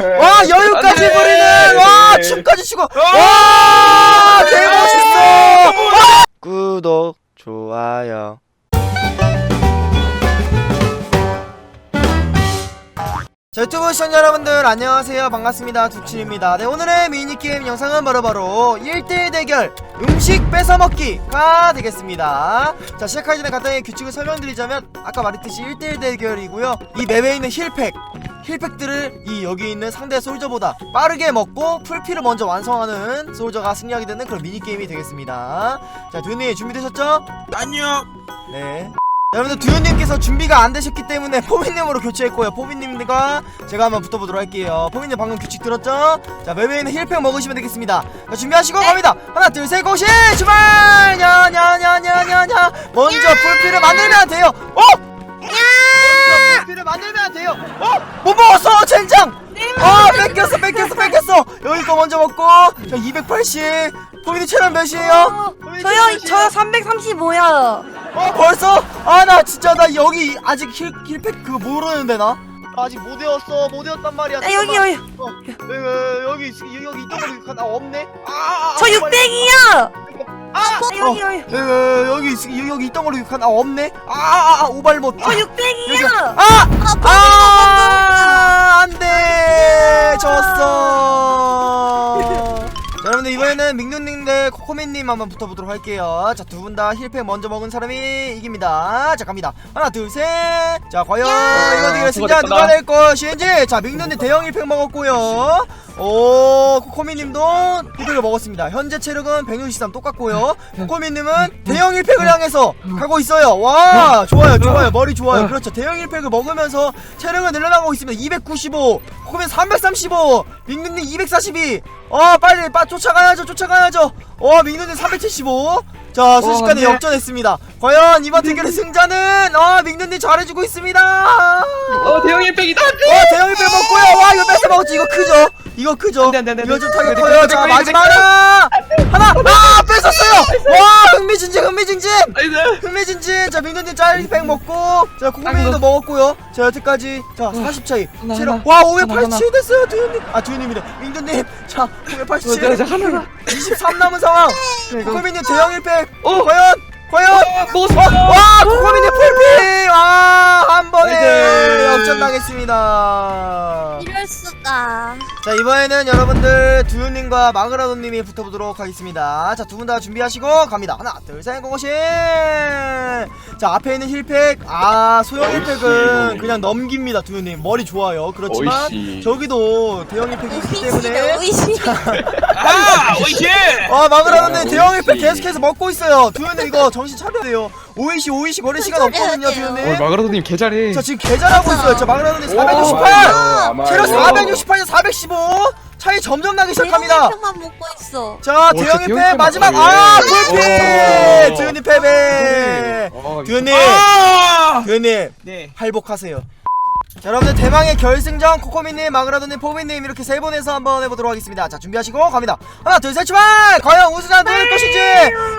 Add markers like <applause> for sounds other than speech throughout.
와 여유까지 안 돼. 부리는 와 춤까지 추고. 와 와! 구독 좋아요 자 유튜브 시청자 여러분들 안녕하세요 반갑습니다 두치입니다 네 오늘의 미니게임 영상은 바로 바로 1대1 대결 음식 뺏어먹기가 되겠습니다 자 시작하기 전에 간단히 규칙을 설명드리자면 아까 말했듯이 1대1 대결이고요 이 맵에 있는 힐팩 힐팩들을 이 여기 있는 상대 솔저보다 빠르게 먹고 풀피를 먼저 완성하는 솔저가 승리하게 되는 그런 미니게임이 되겠습니다 자 두현님 준비되셨죠? 안녕. 네. 자, 여러분들 두현님께서 준비가 안 되셨기 때문에 포빈님으로 교체했고요. 포빈님과 제가 한번 붙어보도록 할게요. 포빈님 방금 규칙 들었죠? 자, 있는 힐팩 먹으시면 되겠습니다. 자, 준비하시고 갑니다. 하나, 둘, 셋, 고시! 출발! 냐냐냐냐냐냐 먼저 풀피를 만들면 돼요. 어? 먼저 풀피를 만들면 돼요. 어? 못 먹었어, 젠장! 어, 뺏겼어, 뺏겼어, 뺏겼어. 여기 거 먼저 먹고. 자, 280. 포빈이 체력 몇이에요? 체력 저요? 저 335요. 어 벌써? 아 나 진짜 나 여기 아직 힐, 힐팩 그거 모르는데 나 아직 못 외웠어 못 외웠단 말이야 아, 여기 여기 어, 여기 여기 여기 여기 있던 거나 없네 아, 아, 아, 저 빨리. 600이요. 아 여기 여기 여기. 여기 여기 여기 있- 여기 여기 있던 걸로 나 없네 아아 아, 오발못 저 600이요. 아! 아! 안돼 졌어 자, 여러분들 이번에는 민누님 대 코코민님 한번 붙어보도록 할게요. 자 두 분 다 힐팩 먼저 먹은 사람이 이깁니다. 자 갑니다. 하나 둘셋자 과연 이거 되게 승자. 누가 될 것인지. 자 민누님 대형 힐팩 먹었고요. 오 코코민님도 힐팩을 먹었습니다. 현재 체력은 163 똑같고요. 코코민님은 대형 힐팩을 향해서 가고 있어요. 와 좋아요 좋아요. 머리 좋아요. 그렇죠. 대형 힐팩을 먹으면서 체력을 늘려나가고 있습니다. 295 코코민 335 민누님 242 어 빨리 빠 쫓아가야죠 쫓아가야죠 어 민누님 375 자 순식간에 네. 역전했습니다. 과연 이번 대결의 승자는 어 민누님 잘해주고 있습니다. 어 대형 일백이다. 어 대형 힐팩 먹고요. 와 이거 뺏어 먹었지. 이거 크죠? 이거 크죠? 안 돼, 안 돼, 안 돼. 이거 좀 타격 커요 자 마지막 하나 하나! 아 뺏었어요 와 흥미진진 흥미진진 아이고. 흥미진진 자 민누님 짤팩 먹고 자 코코민도 아이고. 먹었고요 자 여태까지 자 40 차이 하나, 체력 하나. 와 하나, 587 됐어요 두현님 아 두현님이래 민누님 자587 자, 하나. 23 남은 상황. 코코민님 대형 1팩 어. 과연 과연 어, 어, 먹었어. 와 코코민님 풀피 와한 번에 아이고. 역전 당했습니다 이럴 수가. 자 이번에는 여러분들 두유님과 마그라도님이 붙어보도록 하겠습니다. 자 두 분 다 준비하시고 갑니다. 하나 둘셋 고고싱 자 앞에 있는 힐팩. 아 소형 힐팩은 어이씨. 그냥 넘깁니다 두유님. 머리 좋아요. 그렇지만 어이씨. 저기도 대형 힐팩이 있기 때문에. <laughs> 아 오이씨. 아 마그라도님 어, 대형 힐팩. 계속해서 먹고 있어요. 두유님 이거 정신 차려야 돼요. 오이시 오이시 거릴 시간 없거든요 두유님. 마가라도님 개 잘해. 자 지금 개잘하고 있어요. 자 마그라도님 오, 468 체력 468에 415 차이 점점 나기 시작합니다 평만 먹고 있어. 자 진짜 대형이 대형 패 마지막. 아 오. 불피 두현이 패배 어, 아! 두현님 네. 할복하세요 자 여러분들 대망의 결승전 코코미님 마그라도님 포비님 이렇게 세 분에서 한번 해보도록 하겠습니다 자 준비하시고 갑니다 하나 둘 셋 출발 과연 우승자 될 것인지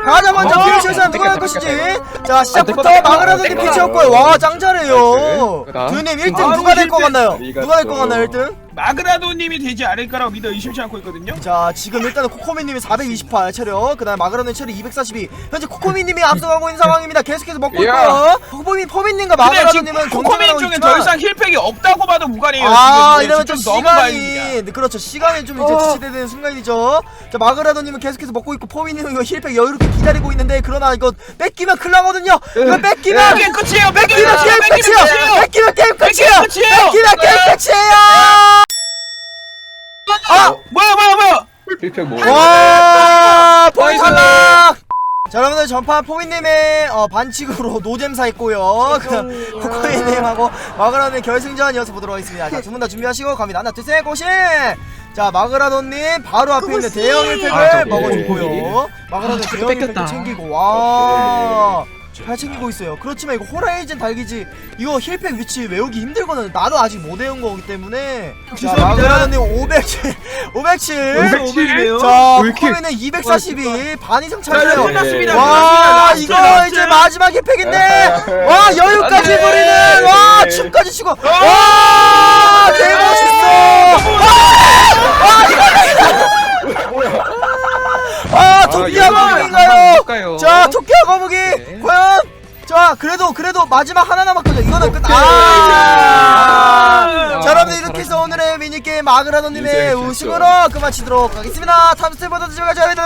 가장 먼저 어, 누가 될안 것인지 될자 시작부터 안될 마그라도님. 피치였고요 와 짱 잘해요 그다. 두현님 1등 바로 누가 될 것. 같나요? 누가 될 것 같나요 1등? 마그라도님이 되지 않을 거라고 믿어 의심치 않고 있거든요. 자 지금 일단은 코코미님이 428 체력 그 다음에 마그라는 체력 242 현재 코코미님이 앞서가고 있는 상황입니다 계속해서 먹고. 있고요 코코미 근데 지금 마그라도님은 코코민 하고 더 이상 힐팩이 없다고 봐도 무관해요. 아 지금. 이러면 좀 너무. 시간이 네, 그렇죠 시간이 좀 이제 어. 지체되는 순간이죠 자 마그라도님은 계속해서 먹고 있고 포민님은 이거 힐팩 여유롭게 기다리고 있는데 그러나 이거 뺏기면 큰일 나거든요 이거 뺏기면 이게 끝이에요. 뺏기면 게임 끝이에요 뺏기면 게임 끝이에요 끝이에요. 뺏기면 게임 끝이에요 아! 뭐야 뭐야 뭐야. 필패 뭐? 와 포인 탈락! 자 여러분들 전판 포미님의 어, 반칙으로 <laughs> 노잼사 했고요. 그 코코이님하고 마그라도님 결승전 이어서 보도록 하겠습니다. 자 두 분 다 준비하시고 갑니다. 하나 둘셋 고신 자 마그라도님 바로 앞에 있는 고고씨. 대형 아, 저기. 먹어주고요. 마그라도님 아, 대형 뺏겼다. 힐팩 챙기고 와 잘 챙기고 있어요. 그렇지만 이거 호라이즌 달기지 이거 힐팩 위치 외우기 힘들거든. 나도 아직 못 외운 거기 때문에. 자, 죄송합니다. 마그라도님 507, 507. 500이네요. 자, 왜 이렇게- 코코미는 242, 반 이상 자, 차이네요. 끝났습니다. 와, 끝났습니다. 이거 라스트, 이제 라스트. 마지막 힐팩인데, <laughs> 와, 여유까지 안 돼. 부리는, 와, 춤까지 추고, 와, 개멋있어 아 토끼와 거북인가요? 자 토끼와 거북이 네. 자 그래도 그래도 마지막 하나 남았거든 이거는 끝. 아! 아, 자 여러분 이렇게 해서 오늘의 미니게임 마그라노님의 우승으로 그만치도록 하겠습니다. 다음 스텝 보다 지금까지 안녕!